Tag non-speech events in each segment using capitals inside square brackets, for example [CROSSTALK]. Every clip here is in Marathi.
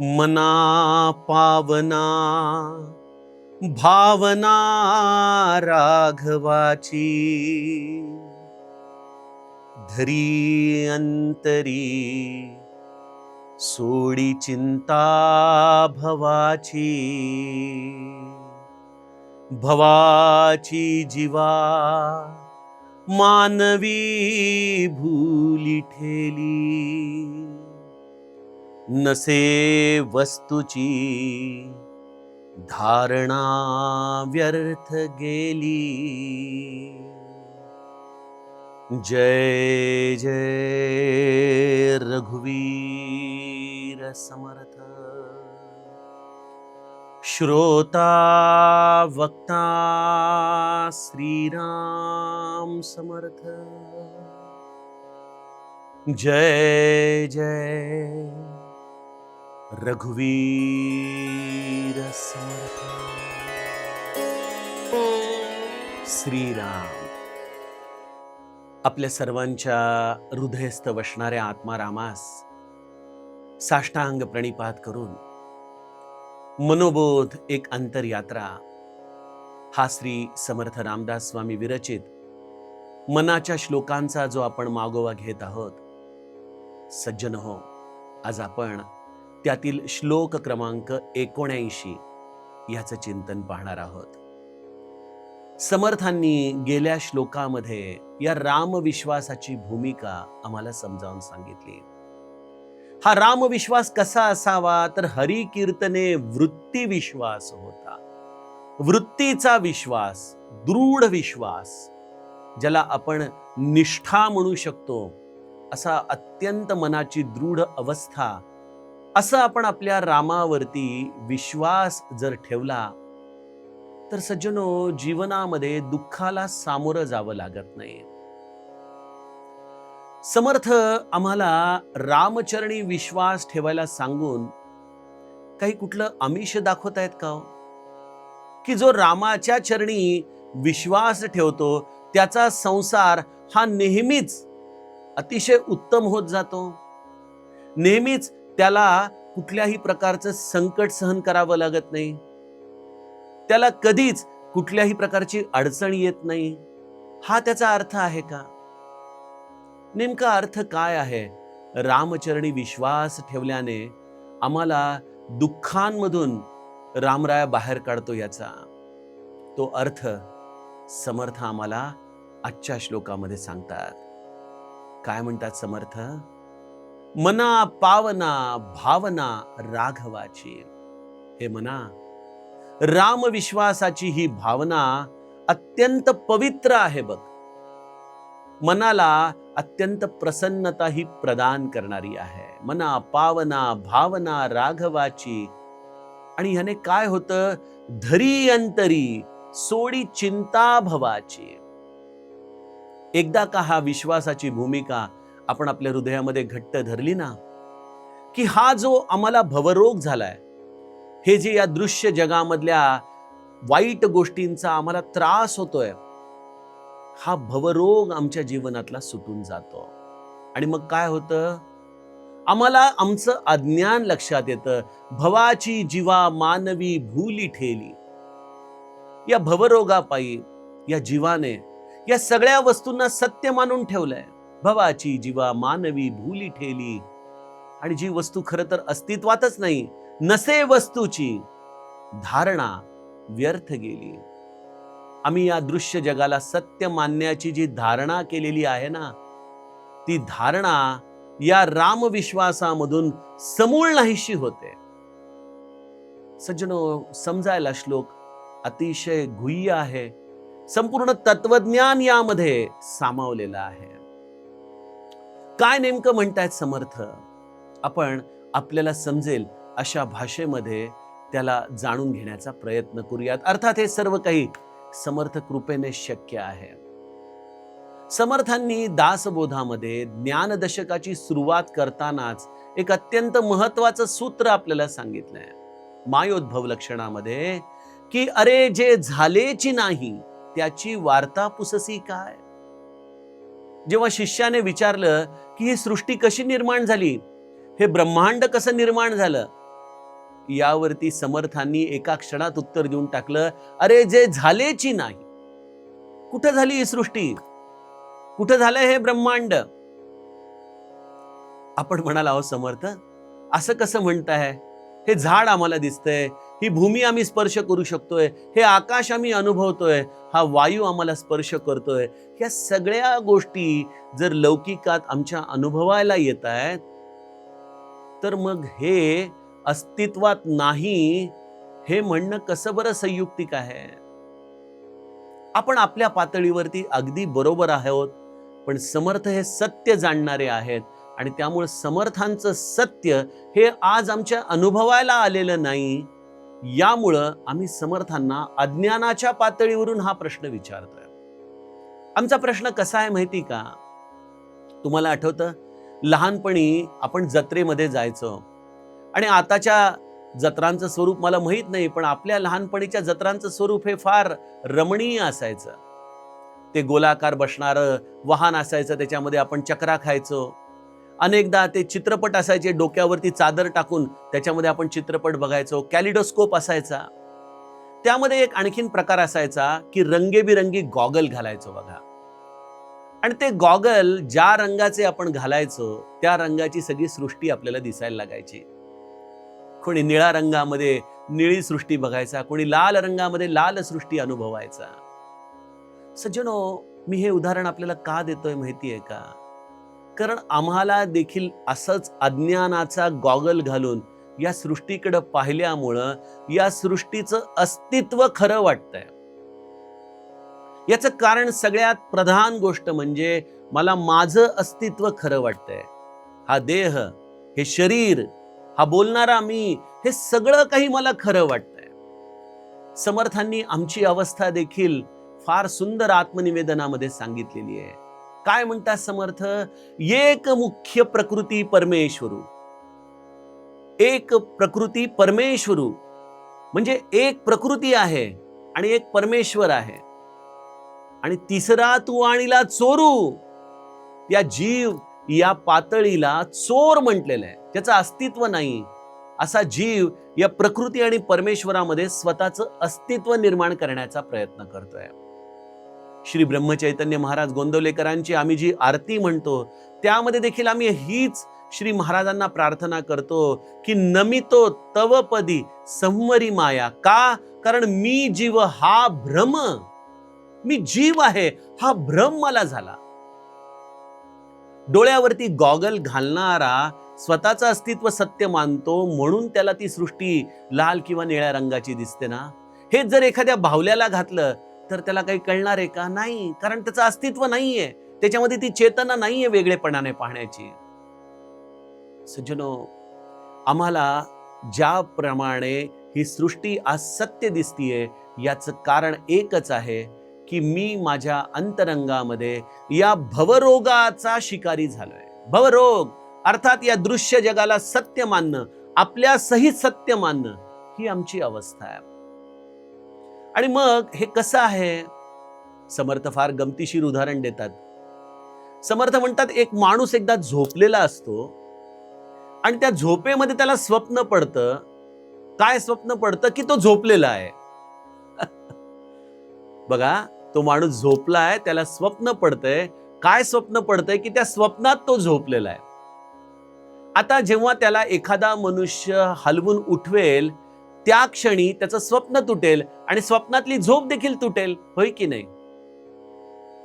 मना पावना भावना राघवाची. धरी अंतरी सोडी चिंता भवाची. भवाची जीवा मानवी भूली ठेली. नसे वस्तूची धारणा व्यर्थ गेली. जय जय रघुवीर समर्थ. श्रोता वक्ता श्रीराम समर्थ. जय जय रघुवीर श्रीराम। आपल्या सर्वांच्या हृदयस्थ वसणाऱ्या आत्मारामास साष्टांग प्रणिपात करून मनोबोध एक अंतरयात्रा हा श्री समर्थ रामदास स्वामी विरचित मनाच्या श्लोकांचा जो आपण मागोवा घेत आहोत सज्जन हो आज आपण त्यातील श्लोक क्रमांक एकोणऐंशी. याचं चिंतन पाहणार आहोत. समर्थांनी गेल्या श्लोकामध्ये या रामविश्वासाची भूमिका आम्हाला समजावून सांगितली. हा रामविश्वास कसा असावा? तर हरी कीर्तने वृत्ती विश्वास होता. वृत्तीचा विश्वास दृढ विश्वास ज्याला आपण निष्ठा म्हणू शकतो असा अत्यंत मनाची दृढ अवस्था असं आपण आपल्या रामावरती विश्वास जर ठेवला तर सज्जनो जीवनामध्ये दुःखाला सामोरं जावं लागत नाही. समर्थ आम्हाला रामचरणी विश्वास ठेवायला सांगून काही कुठलं आमिष दाखवत आहेत का हो? की जो रामाच्या चरणी विश्वास ठेवतो त्याचा संसार हा नेहमीच अतिशय उत्तम होत जातो. नेहमीच त्याला कुठल्याही प्रकारचं संकट सहन करावं लागत नाही. त्याला कधीच कुठल्याही प्रकारची अडचण येत नाही. हा त्याचा अर्थ आहे का? नेमका अर्थ काय आहे? रामचरणी विश्वास ठेवल्याने आम्हाला दुःखांमधून रामराया बाहेर काढतो याचा. तो अर्थ समर्थ आम्हाला आजच्या श्लोकामध्ये सांगतात. काय म्हणतात समर्थ? मना पावना भावना राघवाची. हे मना रामविश्वासाची ही भावना अत्यंत पवित्र आहे बघ. मनाला अत्यंत प्रसन्नता ही प्रदान करणारी आहे. मना पावना भावना राघवाची. आणि ह्याने काय होतं? धरी अंतरी सोडी चिंता भवाची एकदा का हा विश्वासाची भूमिका आपण आपल्या हृदयामध्ये घट्ट धरली ना की हा जो आम्हाला भवरोग झालाय हे जे या दृश्य जगामधल्या वाईट गोष्टींचा आम्हाला त्रास होतोय हा भवरोग आमच्या जीवनातला सुटून जातो. आणि मग काय होतं? आम्हाला आमचं अज्ञान लक्षात येतं. भवाची जीवा मानवी भूली ठेली. या भवरोगापायी या जीवाने या सगळ्या वस्तूंना सत्य मानून ठेवलंय. भवाची जीवा मानवी भूली ठेली. आणि जी वस्तू खरं तर अस्तित्वातच नाही नसे वस्तूची धारणा व्यर्थ गेली. आम्ही या दृश्य जगाला सत्य मानण्याची जी धारणा केलेली आहे ना ती धारणा या रामविश्वासामधून समूळ नाहीशी होते. सज्जनो समजायला श्लोक अतिशय गुह्य आहे. संपूर्ण तत्वज्ञान यामध्ये सामावलेलं आहे. काय नेमकं म्हणतायत समर्थ? आपण आपल्याला समजेल अशा भाषेमध्ये त्याला जाणून घेण्याचा प्रयत्न करूयात. अर्थात हे सर्व काही समर्थ कृपेने शक्य आहे. समर्थांनी दासबोधामध्ये ज्ञानदशकाची सुरुवात करतानाच एक अत्यंत महत्वाचं सूत्र आपल्याला सांगितलंय. मायोद्भव लक्षणामध्ये की अरे जे झालेची नाही त्याची वार्ता पुससी काय? जेव्हा शिष्याने विचारलं की ही सृष्टी कशी निर्माण झाली? हे ब्रह्मांड कसं निर्माण झालं? यावरती समर्थांनी एका क्षणात उत्तर देऊन टाकलं अरे जे झालेची नाही. कुठं झाली ही सृष्टी? कुठं झालं हे ब्रह्मांड? आपण म्हणाल आहोत समर्थ असं कसं म्हणताय? हे झाड आम्हाला दिसतंय ही भूमी आम्ही स्पर्श करू शकतोय हे आकाश आम्ही अनुभवतोय हा वायू आम्हाला स्पर्श करतोय. या सगळ्या गोष्टी जर लौकिकात आमच्या अनुभवायला येत आहेत तर मग हे अस्तित्वात नाही हे म्हणणं कसं बरं संयुक्तिक आहे? आपण आपल्या पातळीवरती अगदी बरोबर आहोत पण समर्थ हे सत्य जाणणारे आहेत आणि त्यामुळे समर्थांचं सत्य हे आज आमच्या अनुभवायला आलेलं नाही. यामुळं आम्ही समर्थांना अज्ञानाच्या पातळीवरून हा प्रश्न विचारतोय. आमचा प्रश्न कसा आहे माहिती का? तुम्हाला आठवतं? लहानपणी आपण जत्रेमध्ये जायचो. आणि आताच्या जत्रांचं स्वरूप मला माहीत नाही पण आपल्या लहानपणीच्या जत्रांचं स्वरूप हे फार रमणीय असायचं. ते गोलाकार बसणारं वाहन असायचं त्याच्यामध्ये आपण चक्रा खायचो. अनेकदा ते चित्रपट असायचे डोक्यावरती चादर टाकून त्याच्यामध्ये आपण चित्रपट बघायचो कॅलिडोस्कोप असायचा. त्यामध्ये एक आणखीन प्रकार असायचा की रंगेबिरंगी गॉगल घालायचो बघा. आणि ते गॉगल ज्या रंगाचे आपण घालायचो त्या रंगाची सगळी सृष्टी आपल्याला दिसायला लागायची. कोणी निळ्या रंगामध्ये निळी सृष्टी बघायचा कोणी लाल रंगामध्ये लाल सृष्टी अनुभवायचा. सज्जनो मी हे उदाहरण आपल्याला का देतोय माहिती आहे का? कारण आम्हाला देखील असंच अज्ञानाचा गॉगल घालून या सृष्टीकडे पाहिल्यामुळं या सृष्टीचं अस्तित्व खरं वाटतंय. याचं कारण सगळ्यात प्रधान गोष्ट म्हणजे मला माझं अस्तित्व खरं वाटतंय. हा देह हे शरीर हा बोलणारा मी हे सगळं काही मला खरं वाटतंय. समर्थांनी आमची अवस्था देखील फार सुंदर आत्मनिवेदनामध्ये सांगितलेली आहे. काय म्हणतात समर्थ? एक मुख्य प्रकृती परमेश्वरू. एक प्रकृती परमेश्वरू. म्हणजे एक प्रकृती आहे आणि एक परमेश्वर आहे. आणि तिसरा तू आणीला चोरू. या जीव या पातळीला चोर म्हटलेलं आहे. त्याचं अस्तित्व नाही. असा जीव या प्रकृती आणि परमेश्वरामध्ये स्वतःचं अस्तित्व निर्माण करण्याचा प्रयत्न करतोय. श्री ब्रह्मचैतन्य महाराज गोंदवलेकरांची आम्ही जी आरती म्हणतो त्यामध्ये देखील आम्ही हीच श्री महाराजांना प्रार्थना करतो की नमितो तवपदी संवरी माया. का? कारण मी जीव हा भ्रम. मी जीव आहे हा भ्रम मला झाला. डोळ्यावरती गॉगल घालणारा स्वतःचं अस्तित्व सत्य मानतो म्हणून त्याला ती सृष्टी लाल किंवा निळ्या रंगाची दिसते ना? हेच जर एखाद्या भावल्याला घातलं तर त्याला काही कळणार आहे का? नाही. कारण त्याचं अस्तित्व नाहीये. त्याच्यामध्ये ती चेतना नाहीये वेगळेपणाने पाहण्याची. सज्जनो आम्हाला ज्याप्रमाणे ही सृष्टी आज सत्य दिसतीये याचं कारण एकच आहे की मी माझ्या अंतरंगामध्ये या भवरोगाचा शिकारी झालोय. भवरोग अर्थात या दृश्य जगाला सत्य मानणं आपल्या सहित सत्य मानणं ही आमची अवस्था आहे. आणि मग हे कसं आहे? समर्थ फार गमतीशीर उदाहरण देतात. समर्थ म्हणतात एक माणूस एकदा झोपलेला असतो आणि त्या झोपेमध्ये त्याला स्वप्न पडतं. काय स्वप्न पडतं? की तो झोपलेला आहे. [LAUGHS] बघा तो माणूस झोपला आहे त्याला स्वप्न पडतंय. काय स्वप्न पडतंय? की त्या स्वप्नात तो झोपलेला आहे. आता जेव्हा त्याला एखादा मनुष्य हलवून उठवेल त्या क्षणी त्याचं स्वप्न तुटेल आणि स्वप्नातली झोप देखील तुटेल होय की नाही?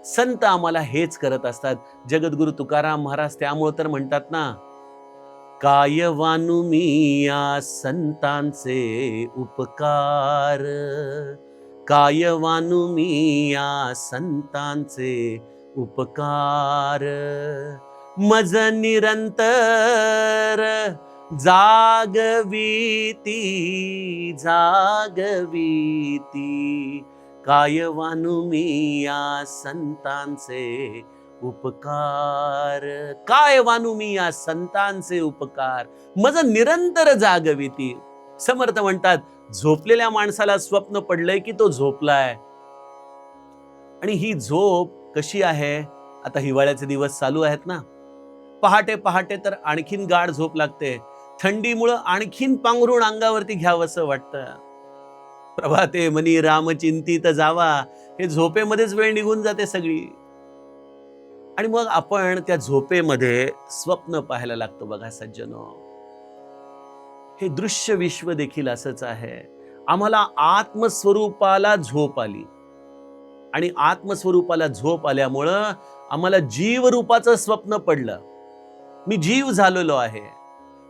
संत आम्हाला हेच करत असतात. जगद्गुरु तुकाराम महाराज त्यामुळे तर म्हणतात ना काय वानू मी या संतांचे उपकार? काय वानू मी या संतांचे उपकार? मज निरंतर जागवीती जागवीती. काय वानू मी या संतांचे उपकार. काय वानू मी या संतांचे उपकार. मज निरंतर जागविती. समर्थ म्हणतात झोपलेल्या माणसाला स्वप्न पडलंय की तो झोपलाय. आणि ही झोप कशी आहे? आता हिवाळ्याचे दिवस चालू आहेत ना. पहाटे पहाटे तर आणखीन गाढ झोप लागते. थंडीमुळं आणखीन पांघरुण अंगावरती घ्यावंसं वाटतं. प्रभाते मनी रामचिंतित जावा. हे झोपेमध्येच वेळ निघून जाते सगळी. आणि मग आपण त्या झोपेमध्ये स्वप्न पाहायला लागतो बघा सज्जनो. हे दृश्य विश्व देखील असंच आहे. आम्हाला आत्मस्वरूपाला झोप आली. आणि आत्मस्वरूपाला झोप आल्यामुळं आम्हाला जीवरूपाचं स्वप्न पडलं. मी जीव झालेलो आहे.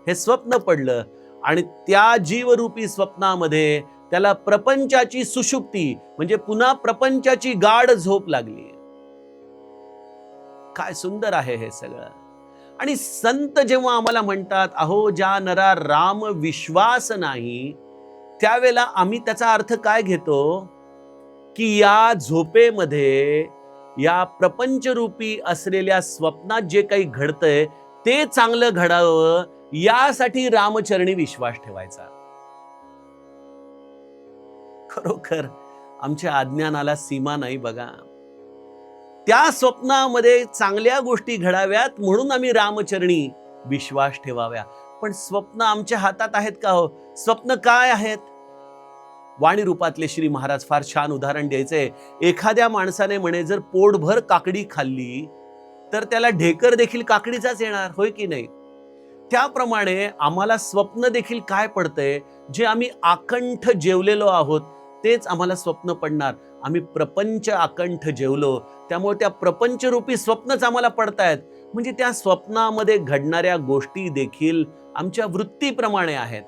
हे स्वप्न पडलं आणि त्या जीवरूपी स्वप्नामध्ये त्याला प्रपंचाची सुषुप्ती म्हणजे पुन्हा प्रपंचाची गाढ झोप लागली. काय सुंदर आहे हे सगळं. आणि संत जेव्हा आम्हाला म्हणतात अहो ज्या नरा राम विश्वास नाही त्यावेळेला आम्ही त्याचा अर्थ काय घेतो? की या झोपेमध्ये या प्रपंचरूपी असलेल्या स्वप्नात जे काही घडतंय ते चांगलं घडावं यासाठी रामचरणी विश्वास ठेवायचा. खरोखर आमच्या अज्ञानाला सीमा नाही बघा. त्या स्वप्नामध्ये चांगल्या गोष्टी घडाव्यात म्हणून आम्ही रामचरणी विश्वास ठेवाव्या. पण स्वप्न आमच्या हातात आहेत का हो? स्वप्न काय आहेत? वाणी रूपातले श्री महाराज फार छान उदाहरण द्यायचे. एखाद्या माणसाने म्हणे जर पोटभर काकडी खाल्ली तर त्याला ढेकर देखील काकडीचाच येणार होय की नाही? त्याप्रमाणे आम्हाला स्वप्न देखील काय पडतंय? जे आम्ही आकंठ जेवलेलो आहोत तेच आम्हाला स्वप्न पडणार. आम्ही प्रपंच आकंठ जेवलो त्यामुळे त्या प्रपंचरूपी स्वप्नच आम्हाला पडतायत. म्हणजे त्या स्वप्नामध्ये घडणाऱ्या गोष्टी देखील आमच्या वृत्तीप्रमाणे आहेत.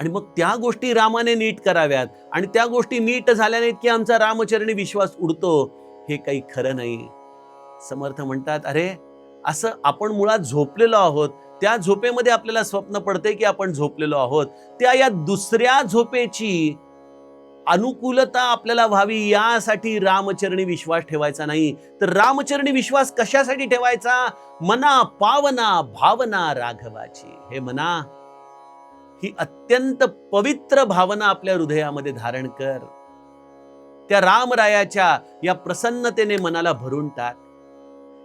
आणि मग त्या गोष्टी रामाने नीट कराव्यात. आणि त्या गोष्टी नीट झाल्याने की आमचा रामचरणी विश्वास उडतो. हे काही खरं नाही. समर्थ म्हणतात अरे असं आपण मुळात झोपलेलो आहोत त्या झोपेमध्ये आपल्याला स्वप्न पडते की आपण झोपलेलो आहोत. त्या या दुसऱ्या झोपेची अनुकूलता आपल्याला व्हावी यासाठी रामचरणी विश्वास ठेवायचा नाही. तर रामचरणी विश्वास कशासाठी ठेवायचा? मना पावना भावना राघवाची. हे मना ही अत्यंत पवित्र भावना आपल्या हृदयामध्ये धारण कर. त्या रामरायाच्या या प्रसन्नतेने मनाला भरून टाक.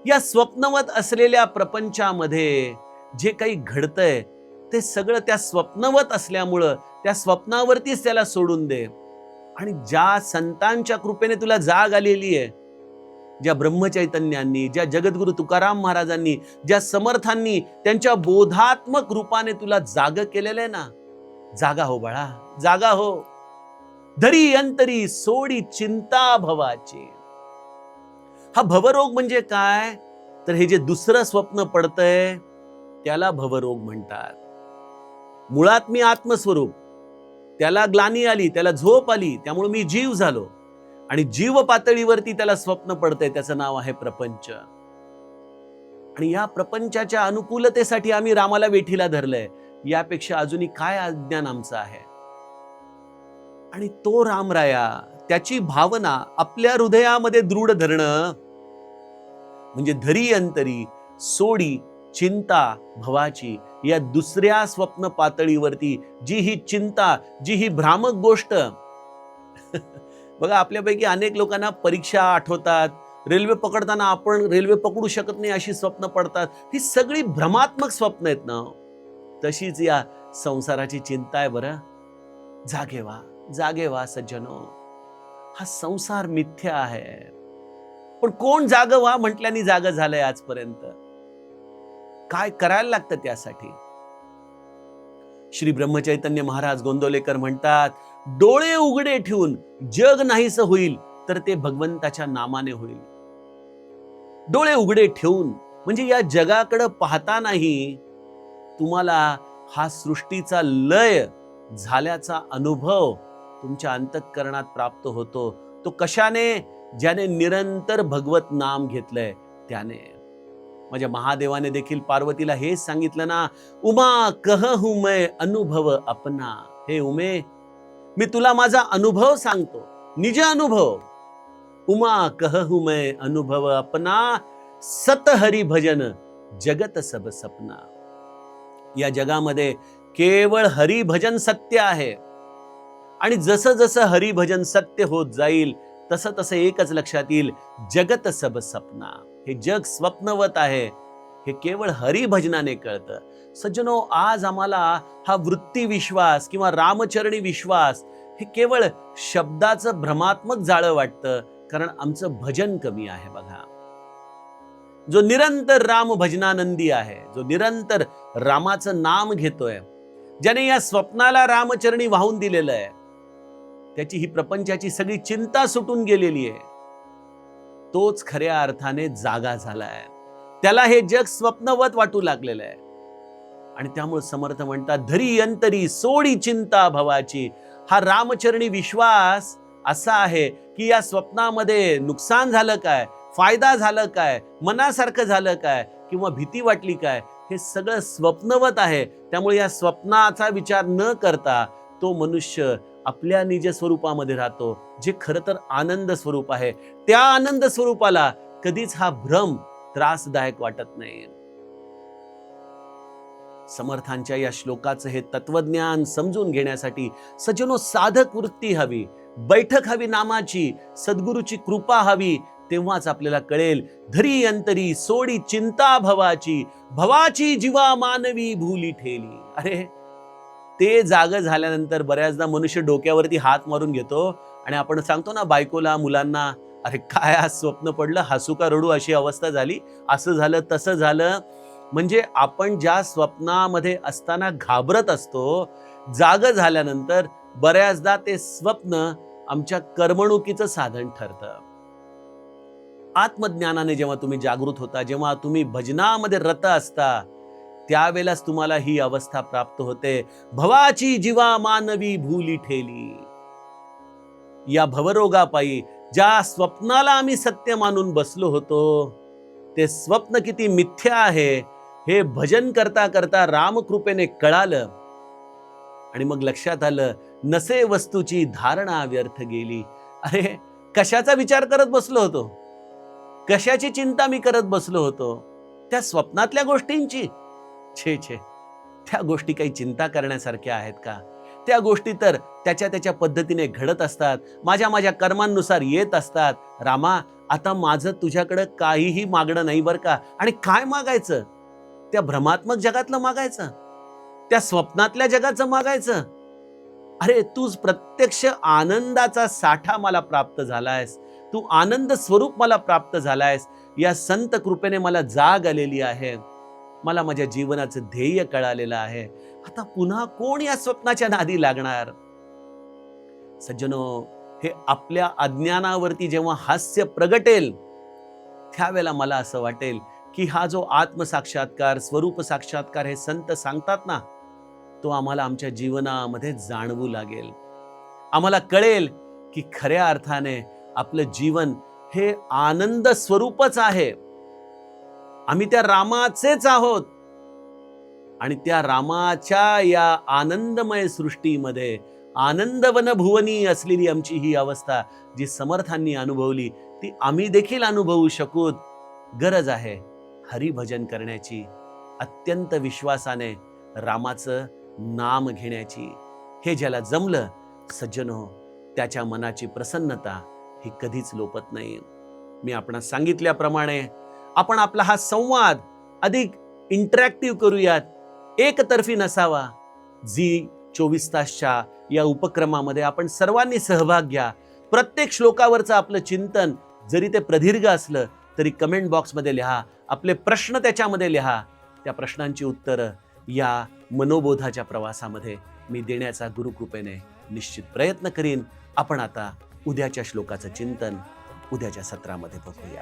या स्वप्नवत असलेल्या प्रपंचामध्ये जे काही घडतंय ते सगळं त्या स्वप्नवत असल्यामुळं त्या स्वप्नावरतीच त्याला सोडून दे. आणि ज्या संतांच्या कृपेने तुला जाग आलेली आहे ज्या ब्रह्मचैतन्यांनी ज्या जगद्गुरु तुकाराम महाराजांनी ज्या समर्थांनी त्यांच्या बोधात्मक रूपाने तुला जाग केलेलं आहे ना जागा हो बाळा जागा हो. धरी अंतरी सोडी चिंता भवाची. हा भवरोग म्हणजे काय? तर हे जे दुसरं स्वप्न पडतंय त्याला भवरोग म्हणतात. मुळात मी आत्मस्वरूप. त्याला ग्लानी आली त्याला झोप आली त्यामुळे मी जीव झालो. आणि जीव पातळीवरती त्याला स्वप्न पडतंय त्याचं नाव आहे प्रपंच. आणि या प्रपंचाच्या अनुकूलतेसाठी आम्ही रामाला वेठीला धरलंय. यापेक्षा अजूनही काय अज्ञान आमचं आहे? आणि तो रामराया त्याची भावना आपल्या हृदयामध्ये दृढ धरणं म्हणजे धरी अंतरी सोडी चिंता भवाची या दुसऱ्या स्वप्न पातळीवरती जी ही चिंता जी ही भ्रामक गोष्ट. [LAUGHS] बघा आपल्यापैकी अनेक लोकांना परीक्षा आठवतात रेल्वे पकडताना आपण रेल्वे पकडू शकत नाही अशी स्वप्न पडतात. ही सगळी भ्रमात्मक स्वप्न आहेत ना हो. तशीच या संसाराची चिंता आहे बरं. जागे वा जागे वा सज्जनो. हा संसार मिथ्या आहे. पण कोण जाग व्हा म्हटल्याने जाग झालंय आजपर्यंत. काय करायला लागतं त्यासाठी? श्री ब्रह्मचैतन्य महाराज गोंदवलेकर म्हणतात डोळे उघडे ठेवून जग नाहीस होईल तर ते भगवंताच्या नामाने होईल. डोळे उघडे ठेवून म्हणजे या जगाकडे पाहता नाही तुम्हाला हा सृष्टीचा लय झाल्याचा अनुभव तुमच्या अंतःकरणात प्राप्त होतो. तो कशाने? ज्याने निरंतर भगवत नाम घेतलंय त्याने. माझ्या महादेवाने देखील पार्वतीला हेच सांगितलं ना उमा कह हूं मैं अनुभव अपना? हे उमे मी तुला माझा अनुभव सांगतो निज अनुभव. उमा कह हूं मैं अनुभव अपना? सत हरी भजन जगत सब सपना. या जगामध्ये केवळ हरिभजन सत्य आहे. आणि जसं जसं हरिभजन सत्य होत जाईल तसं तसं एकच लक्षात येईल जगत सब सपना. हे जग स्वप्नवत आहे. हे केवळ हरिभजनाने कळतं. सज्जनो आज आम्हाला हा वृत्ती विश्वास किंवा रामचरणी विश्वास हे केवळ शब्दाचं भ्रमात्मक जाळं वाटतं कारण आमचं भजन कमी आहे बघा. जो निरंतर राम भजनानंदी आहे जो निरंतर रामाचं नाम घेतोय ज्याने या स्वप्नाला रामचरणी वाहून दिलेलं आहे त्याची ही प्रपंचाची सगळी चिंता सुटून गेलेली आहे. तोच खऱ्या अर्थाने जागा झालाय. त्याला हे जग स्वप्नवत वाटू लागलेलं आहे. आणि त्यामुळे समर्थ म्हणतात धरी अंतरी सोडी चिंता भवाची. हा रामचरणी विश्वास असा आहे की या स्वप्नामध्ये नुकसान झालं काय? फायदा झालं काय? मनासारखं झालं काय? किंवा भीती वाटली काय? हे सगळं स्वप्नवत आहे. त्यामुळे या स्वप्नाचा विचार न करता तो मनुष्य आपल्या निज स्वरूपामध्ये राहतो. जे खरं तर आनंद स्वरूप आहे. त्या आनंद स्वरूपाला कधीच हा भ्रम त्रासदायक वाटत नाही. समर्थांच्या या श्लोकाचं हे तत्वज्ञान समजून घेण्यासाठी सजनो साधक वृत्ती हवी. बैठक हवी नामाची सद्गुरूची कृपा हवी तेव्हाच आपल्याला कळेल धरी अंतरी सोडी चिंता भवाची भवाची जीवा मानवी भूली ठेली. अरे ते जाग झाल्यानंतर बऱ्याचदा मनुष्य डोक्यावरती हात मारून घेतो आणि आपण सांगतो ना बायकोला मुलांना अरे काय आज स्वप्न पडलं? हसू का रडू? अशी अवस्था झाली. असं झालं तसं झालं. म्हणजे आपण ज्या स्वप्नामध्ये असताना घाबरत असतो जाग झाल्यानंतर बऱ्याचदा ते स्वप्न आमच्या करमणुकीचं साधन ठरतं. आत्मज्ञानाने जेव्हा तुम्ही जागृत होता जेव्हा तुम्ही भजनामध्ये रत असता त्यावेळेलाच तुम्हाला ही अवस्था प्राप्त होते. भवाची जीवा मानवी भूली ठेली. या भवरोगापायी ज्या स्वप्नाला आम्ही सत्य मानून बसलो होतो ते स्वप्न किती मिथ्या आहे हे भजन करता करता रामकृपेने कळालं. आणि मग लक्षात आलं नसे वस्तूची धारणा व्यर्थ गेली. अरे कशाचा विचार करत बसलो होतो? कशाची चिंता मी करत बसलो होतो? त्या स्वप्नातल्या गोष्टींची. छे छे. त्या गोष्टी काही चिंता करण्यासारख्या आहेत का? त्या गोष्टी तर त्याच्या त्याच्या पद्धतीने घडत असतात माझ्या माझ्या कर्मांनुसार येत असतात. रामा आता माझं तुझ्याकडं काहीही मागणं नाही बरं का? आणि काय मागायचं? त्या भ्रमात्मक जगातलं मागायचं? त्या स्वप्नातल्या जगाचं मागायचं? अरे तूच प्रत्यक्ष आनंदाचा साठा मला प्राप्त झालायस. तू आनंद स्वरूप मला प्राप्त झालायस. या संत कृपेने मला जाग आलेली आहे. मला माझ्या जीवनाचं ध्येय कळालेलं आहे. आता पुन्हा कोण या स्वप्नाच्या नादी लागणार? सज्जनो हे आपल्या अज्ञानावरती जेव्हा हास्य प्रगटेल त्यावेळेला मला असं वाटेल की हा जो आत्मसाक्षात्कार स्वरूप साक्षात्कार हे संत सांगतात ना तो आम्हाला आमच्या जीवनामध्ये जाणवू लागेल. आम्हाला कळेल की खऱ्या अर्थाने आपलं जीवन हे आनंद स्वरूपच आहे. आम्ही त्या रामाचेच आहोत. आणि त्या रामाच्या या आनंदमय सृष्टीमध्ये आनंदवन भुवनी असलेली आमची ही अवस्था जी समर्थांनी अनुभवली ती आम्ही देखील अनुभवू शकूत. गरज आहे हरिभजन करण्याची अत्यंत विश्वासाने रामाचं नाम घेण्याची. हे ज्याला जमलं सज्जनो त्याच्या मनाची प्रसन्नता ही कधीच लोपत नाही. मी आपणास सांगितल्याप्रमाणे आपण आपला हा संवाद अधिक इंटरॅक्टिव्ह करूयात. एकतर्फी नसावा. झी चोवीस तासच्या या उपक्रमामध्ये आपण सर्वांनी सहभाग घ्या. प्रत्येक श्लोकावरचं आपलं चिंतन जरी ते प्रदीर्घ असलं तरी कमेंट बॉक्समध्ये लिहा. आपले प्रश्न त्याच्यामध्ये लिहा. त्या प्रश्नांची उत्तरं या मनोबोधाच्या प्रवासामध्ये मी देण्याचा गुरुकृपेने निश्चित प्रयत्न करीन. आपण आता उद्याच्या श्लोकाचं चिंतन उद्याच्या सत्रामध्ये बघूया